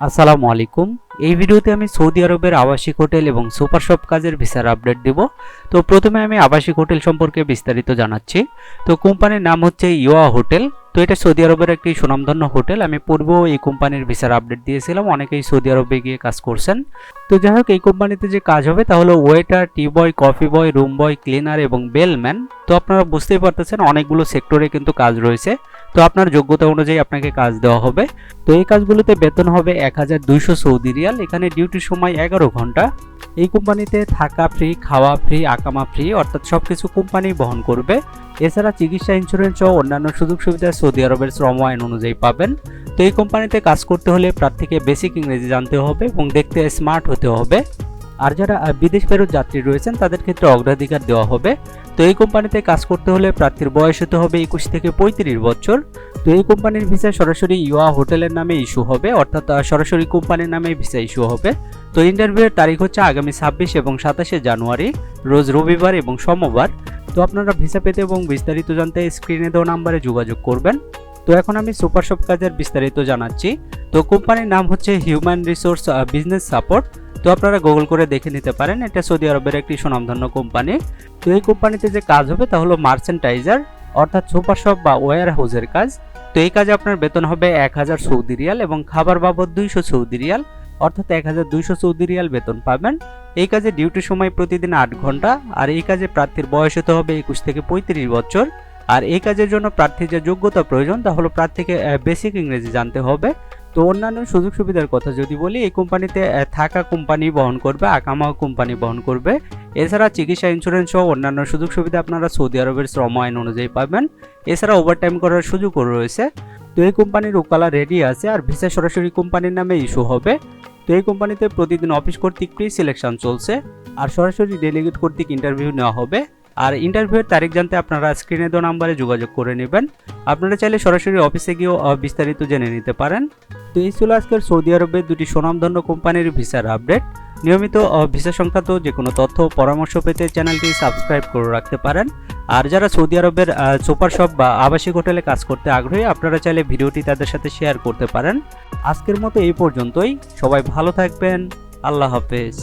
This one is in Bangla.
আসসালামু আলাইকুম। এই ভিডিওতে আমি সৌদি আরবের আবাসিক হোটেল এবং সুপার শপ কাজের ভিসার আপডেট দিব। তো প্রথমে আমি আবাসিক হোটেল সম্পর্কে বিস্তারিত জানাচ্ছি। তো কোম্পানির নাম হচ্ছে ইয়া হোটেল। তো এটা সৌদি আরবের একটি সুনামধন্য হোটেল। আমি পূর্বেও এই কোম্পানির ভিসার আপডেট দিয়েছিলাম, অনেকেই সৌদি আরবে গিয়ে কাজ করছেন। তো যাই হোক, এই কোম্পানিতে যে কাজ হবে তাহলে waiter tea boy coffee boy room boy cleaner এবং বেলম্যান তো আপনারা বুঝতেই পারতেছেন, অনেকগুলো সেক্টরে কিন্তু কাজ রয়েছে। তো আপনার যোগ্যতা অনুযায়ী আপনাকে কাজ দেওয়া হবে। তো এই কাজগুলোতে বেতন হবে এক হাজার দুইশো সৌদি রিয়াল, এখানে ডিউটির সময় এগারো ঘণ্টা। এই কোম্পানিতে থাকা ফ্রি খাওয়া ফ্রি আকামা ফ্রি অর্থাৎ সব কিছু কোম্পানি বহন করবে। এছাড়া চিকিৎসা ইন্স্যুরেন্স ও অন্যান্য সুযোগ সুবিধা সৌদি আরবের শ্রম আইন অনুযায়ী পাবেন। তো এই কোম্পানিতে কাজ করতে হলে প্রার্থীকে বেসিক ইংরেজি জানতে হবে এবং দেখতে স্মার্ট হতে হবে। আর যারা বিদেশ ফেরত যাত্রী রয়েছেন, তাদের ক্ষেত্রে অগ্রাধিকার দেওয়া হবে। তো এই কোম্পানিতে কাজ করতে হলে প্রার্থীর বয়স হতে হবে একুশ থেকে পঁয়ত্রিশ বছর। তো এই কোম্পানির ভিসা সরাসরি ইউয়া হোটেলের নামে ইস্যু হবে, অর্থাৎ সরাসরি কোম্পানির নামে ভিসা ইস্যু হবে। তো ইন্টারভিউয়ের তারিখ হচ্ছে আগামী ছাব্বিশ এবং সাতাশে জানুয়ারি, রোজ রবিবার এবং সোমবার। তো আপনারা ভিসা পেতে এবং বিস্তারিত জানতে স্ক্রিনে দেওয়া নাম্বারে যোগাযোগ করবেন। তো এখন আমি সুপার শপ কাজের বিস্তারিত জানাচ্ছি। তো কোম্পানির নাম হচ্ছে হিউম্যান রিসোর্স বিজনেস সাপোর্ট তো আপনারা গুগল করে দেখে নিতে পারেন। এটা সৌদি আরবের একটি সুনামধন্য কোম্পানি তো এই কোম্পানিতে যে কাজ হবে তা হলো মার্চেন্টাইজার অর্থাৎ সুপার শপ বা ওয়্যার হাউসের কাজ। তো এই কাজে আপনার বেতন হবে এক হাজার সৌদি রিয়াল এবং খাবার বাবদ দুইশো সৌদি রিয়াল, অর্থাৎ এক হাজার দুইশো সৌদি রিয়াল বেতন পাবেন। এই কাজে ডিউটির সময় প্রতিদিন আট ঘণ্টা, আর এই কাজে প্রার্থীর বয়স হতে হবে একুশ থেকে পঁয়ত্রিশ বছর। আর এই কাজের জন্য প্রার্থীর যে যোগ্যতা প্রয়োজন, তা হলো প্রার্থীকে বেসিক ইংরেজি জানতে হবে। তো অন্যান্য সুযোগ সুবিধার কথা যদি বলি, এই কোম্পানিতে থাকা কোম্পানি বহন করবে আকামা কোম্পানি বহন করবে। এছাড়া চিকিৎসা ইন্স্যুরেন্স সহ অন্যান্য সুযোগ সুবিধা আপনারা সৌদি আরবের শ্রম আইন অনুযায়ী পাবেন। এছাড়া ওভারটাইম করার সুযোগও রয়েছে। তো এই কোম্পানির উকালা রেডি আছে, আর ভিসা সরাসরি কোম্পানির নামে ইস্যু হবে। তো এই কোম্পানিতে প্রতিদিন অফিস কর্তৃক প্রি সিলেকশন চলছে আর সরাসরি ডেলিগেট কর্তৃক ইন্টারভিউ নেওয়া হবে। আর ইন্টারভিউয়ের তারিখ জানতে আপনারা স্ক্রিনে দেওয়া নাম্বারে যোগাযোগ করে নেবেন। আপনারা চাইলে সরাসরি অফিসে গিয়েও বিস্তারিত জেনে নিতে পারেন। তো এই ছিল আজকের সৌদি আরবের দুটি সুনামধন্য কোম্পানির ভিসার আপডেট নিয়মিত ভিসা সংক্রান্ত যে কোনো তথ্য পরামর্শ পেতে চ্যানেলটি সাবস্ক্রাইব করে রাখতে পারেন। আর যারা সৌদি আরবের সুপার শপ বা আবাসিক হোটেলে কাজ করতে আগ্রহী, আপনারা চাইলে ভিডিওটি তাদের সাথে শেয়ার করতে পারেন। আজকের মতো এই পর্যন্তই। সবাই ভালো থাকবেন। আল্লাহ হাফেজ।